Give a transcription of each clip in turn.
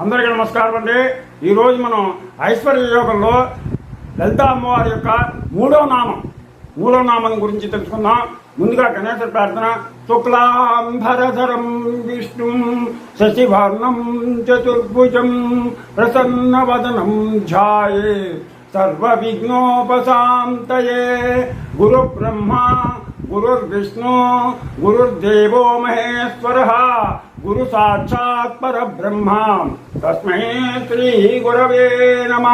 అందరికీ నమస్కారం అండి. ఈరోజు మనం ఐశ్వర్య యోగంలో లలిత అమ్మవారి యొక్క మూడో నామం. మూడో నామం గురించి తెలుసుకుందాం. ముందుగా గణేశ ప్రార్థన. శుక్లాంబరధరం విష్ణు శశివర్ణం చతుర్భుజం ప్రసన్నవదనం ఝాయే సర్వ విఘ్నోపశాంతయే గురు బ్రహ్మ గురుర్విష్ణు గురుర్దేవో మహేశ్వర. గురు సాక్షాత్ పరబ్రహ్మ తస్మై శ్రీ గురవే నమ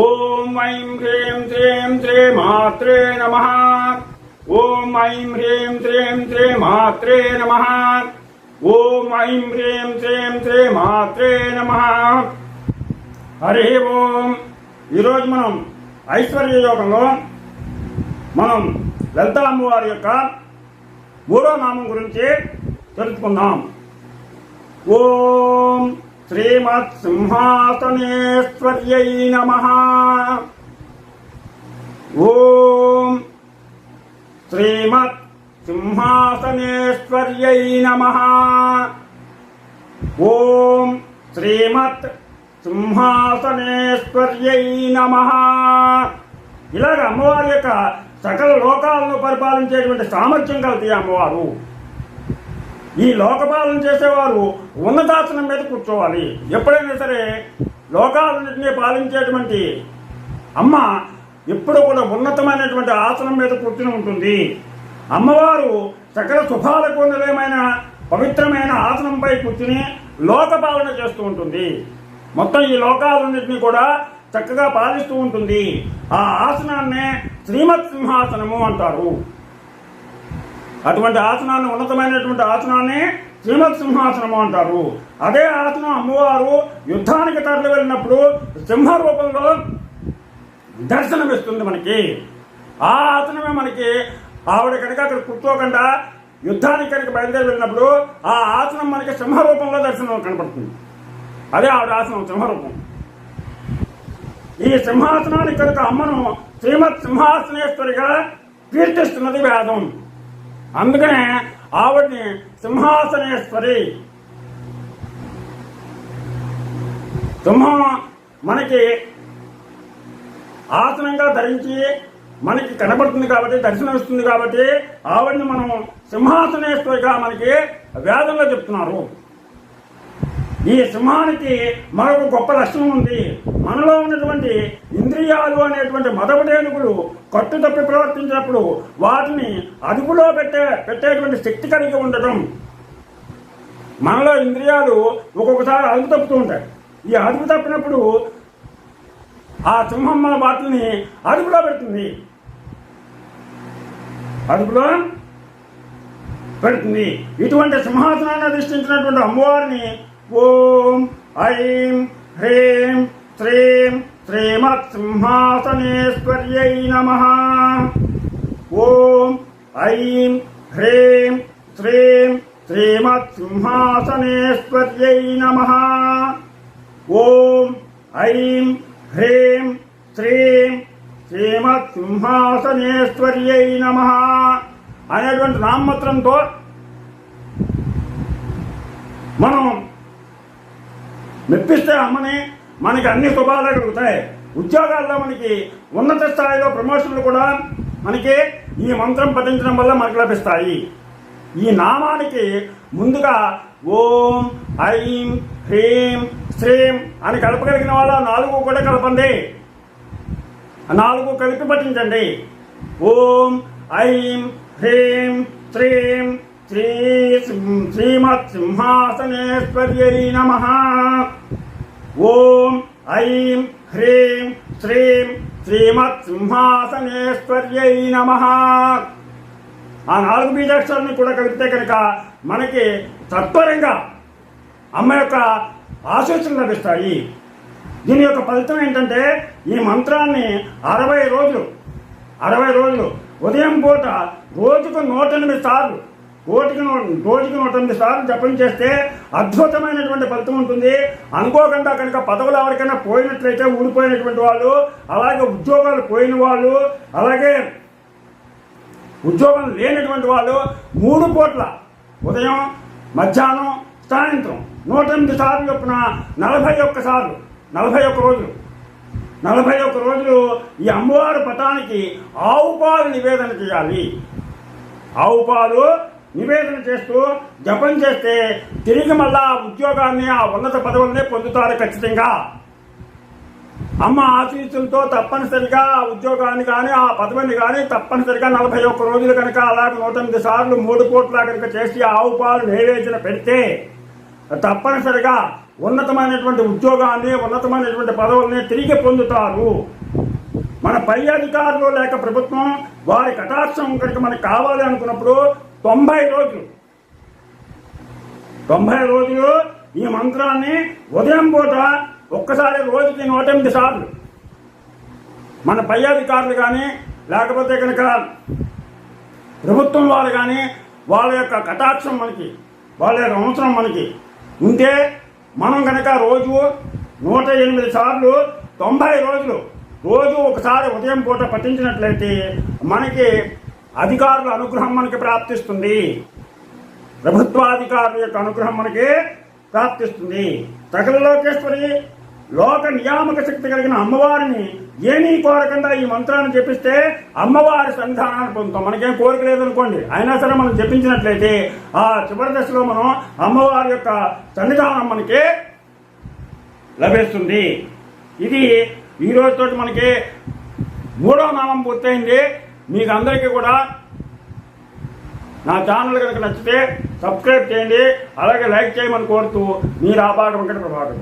ఓం ఐం హ్రీం శ్రీం శ్రీ మాత్రే నమ ఓం ఐం హ్రీం శ్రీం శ్రీ మాత్రే నమ ఓం ఐం హ్రీం శ్రీం శ్రీ మాత్రే నమ హరి ఓం ఈరోజు మనం ఐశ్వర్య యోగంలో మనం లలిత అమ్మవారి యొక్క మూడో నామం గురించి తెలుసుకుందాం. ఓం శ్రీమత్ సింహాసనేశ్వర్యై నమ. ఓం శ్రీమత్ సింహాసనేశ్వర్యై నమ. ఓం శ్రీమత్ సింహాసనేశ్వర్యై నమ. ఇలాగ అమ్మవారి యొక్క సకల లోకాలను పరిపాలించేటువంటి సామర్థ్యం కలిగి అమ్మవారు. ఈ లోకపాలన చేసేవారు ఉన్నతాసనం మీద కూర్చోవాలి. ఎప్పుడైనా సరే లోకాలన్నింటినీ పాలించేటువంటి అమ్మ ఎప్పుడు కూడా ఉన్నతమైనటువంటి ఆసనం మీద కూర్చుని ఉంటుంది. అమ్మవారు సకల శుభాలకు నిలయమైన పవిత్రమైన ఆసనంపై కూర్చుని లోకపాలన చేస్తూ ఉంటుంది. మొత్తం ఈ లోకాలన్నింటినీ కూడా చక్కగా పాలిస్తూ ఉంటుంది. ఆ ఆసనాన్నే శ్రీమత్ సింహాసనము అంటారు. అటువంటి ఆసనాన్ని ఉన్నతమైనటువంటి ఆసనాన్ని శ్రీమత్ సింహాసనము అంటారు. అదే ఆసనం అమ్మవారు యుద్ధానికి తరలి వెళ్ళినప్పుడు సింహ రూపంలో దర్శనమిస్తుంది మనకి. ఆ ఆసనమే మనకి ఆవిడ కనుక అక్కడ కూర్చోకుండా యుద్ధానికి కనుక బయలుదేరి వెళ్ళినప్పుడు ఆ ఆసనం మనకి సింహ రూపంలో దర్శనం కనపడుతుంది. అదే ఆవిడ ఆసనం సింహరూపం. ఈ సింహాసనానికి కనుక అమ్మను శ్రీమత్ సింహాసనేశ్వరిగా కీర్తిస్తున్నది వేదం. అందుకనే ఆవిడ్ని సింహాసనేశ్వరి. సింహం మనకి ఆసనంగా ధరించి మనకి కనబడుతుంది కాబట్టి దర్శనం ఇస్తుంది కాబట్టి ఆవిడ్ని మనం సింహాసనేశ్వరిగా మనకి వేదంలో చెప్తున్నారు. ఈ సింహానికి మరొక గొప్ప లక్షణం ఉంది. మనలో ఉన్నటువంటి ఇంద్రియాలు అనేటువంటి మదవడేనుగులు కట్టు తప్పి ప్రవర్తించినప్పుడు వాటిని అదుపులో పెట్టే పెట్టేటువంటి శక్తి కలిగి ఉండటం. మనలో ఇంద్రియాలు ఒక్కొక్కసారి అదుపు తప్పుతూ ఉంటాయి. ఈ అదుపు తప్పినప్పుడు ఆ సింహం మన వాటిని అదుపులో పెడుతుంది. అదుపులో పెడుతుంది. ఇటువంటి సింహాసనాన్ని అధిష్ఠించినటువంటి అమ్మవారిని ఓం ఐం హ్రీం శ్రీం శ్రీమత్ సింహాసనేశ్వర్యై నమ. ఓం ఐం హ్రీం శ్రీం శ్రీమత్ సింహాసనేశ్వర్యై నమ. ఓం ఐం హ్రీం శ్రీం శ్రీమత్ సింహాసనేశ్వర్యై నమ అనేటువంటి నామమాత్రంతో మనం మెప్పిస్తే అమ్మని మనకి అన్ని శుభాలు కలుగుతాయి ఉద్యోగాల్లో మనకి ఉన్నత స్థాయిలో ప్రమోషన్లు కూడా మనకి ఈ మంత్రం పఠించడం వల్ల మనకు లభిస్తాయి. ఈ నామానికి ముందుగా ఓం ఐం హ్రీం శ్రీం అని కలపగలిగిన వాళ్ళ నాలుగు కూడా కలపండి. నాలుగు కలిపి పఠించండి. ఓం ఐం హ్రీం శ్రీం శ్రీ శ్రీమత్ సింహాసనేశ్వర్యై నమ. ఓం ఐం హ్రీం శ్రీం శ్రీమత్ సింహాసనేశ్వర్యై నమ. ఆ నాలుగు బీజాక్షరాలను కూడా కలిపితే కనుక మనకి తత్వరంగా అమ్మ యొక్క ఆశీస్సులు లభిస్తాయి. దీని యొక్క ఫలితం ఏంటంటే ఈ మంత్రాన్ని అరవై రోజులు అరవై రోజులు ఉదయం పూట రోజుకు నూట ఎనిమిది సార్లు కోటికి కోటికి రోజుకి నూట ఎనిమిది సార్లు జపం చేస్తే అద్భుతమైనటువంటి ఫలితం ఉంటుంది. అనుకోకుండా కనుక పదవులు ఎవరికైనా పోయినట్లయితే ఊడిపోయినటువంటి వాళ్ళు అలాగే ఉద్యోగాలు పోయిన వాళ్ళు అలాగే ఉద్యోగం లేనటువంటి వాళ్ళు మూడు పూట్ల ఉదయం మధ్యాహ్నం సాయంత్రం నూట ఎనిమిది సార్లు చొప్పున నలభై ఒక్క సార్లు నలభై ఒక్క రోజులు. నలభై ఒక్క రోజులు ఈ అమ్మవారి పటానికి ఆవు పాలు నివేదన చేయాలి. ఆవు పాలు నివేదన చేస్తూ జపం చేస్తే తిరిగి మళ్ళా ఆ ఉద్యోగాన్ని ఆ ఉన్నత పదవులనే పొందుతారు ఖచ్చితంగా. అమ్మ ఆశీస్సులతో తప్పనిసరిగా ఆ ఉద్యోగాన్ని కానీ ఆ పదవిని కానీ తప్పనిసరిగా నలభై ఒక్క రోజులు కనుక అలాగే నూట ఎనిమిది సార్లు మూడు కోట్ల కనుక చేసి ఆవు పాలు నైవేద్యం పెడితే తప్పనిసరిగా ఉన్నతమైనటువంటి ఉద్యోగాన్ని ఉన్నతమైనటువంటి పదవుల్ని తిరిగి పొందుతారు. మన పై అధికారులు లేక ప్రభుత్వం వారి కటాక్షం కనుక మనకు కావాలి అనుకున్నప్పుడు తొంభై రోజులు. తొంభై రోజులు ఈ మంత్రాన్ని ఉదయం పూట ఒక్కసారి రోజుకి నూట ఎనిమిది సార్లు. మన పై అధికారులు కానీ లేకపోతే కనుక ప్రభుత్వం వాళ్ళు కానీ వాళ్ళ యొక్క కటాక్షం మనకి వాళ్ళ యొక్క అవసరం మనకి ఉంటే మనం కనుక రోజు నూట ఎనిమిది సార్లు తొంభై రోజులు రోజు ఒకసారి ఉదయం పూట పట్టించినట్లయితే మనకి అధికారుల అనుగ్రహం మనకి ప్రాప్తిస్తుంది. ప్రభుత్వాధికారుల యొక్క అనుగ్రహం మనకి ప్రాప్తిస్తుంది. సకల లోకేశ్వరి లోక నియామక శక్తి కలిగిన అమ్మవారిని ఏమీ కోరకుండా ఈ మంత్రాన్ని జపిస్తే అమ్మవారి సంధానాన్ని పొందుతాం. మనకేం కోరిక లేదనుకోండి. అయినా సరే మనం జపించినట్లయితే ఆ చివరి దశలో మనం అమ్మవారి యొక్క సన్నిధానం మనకి లభిస్తుంది. ఇది ఈ రోజుతో మనకి మూడో నామం పూర్తయింది. మీకు అందరికీ కూడా నా ఛానల్ కనుక నచ్చితే సబ్స్క్రైబ్ చేయండి అలాగే లైక్ చేయమని కోరుతూ మీరు ఆపాట వెంకట ప్రభాకర్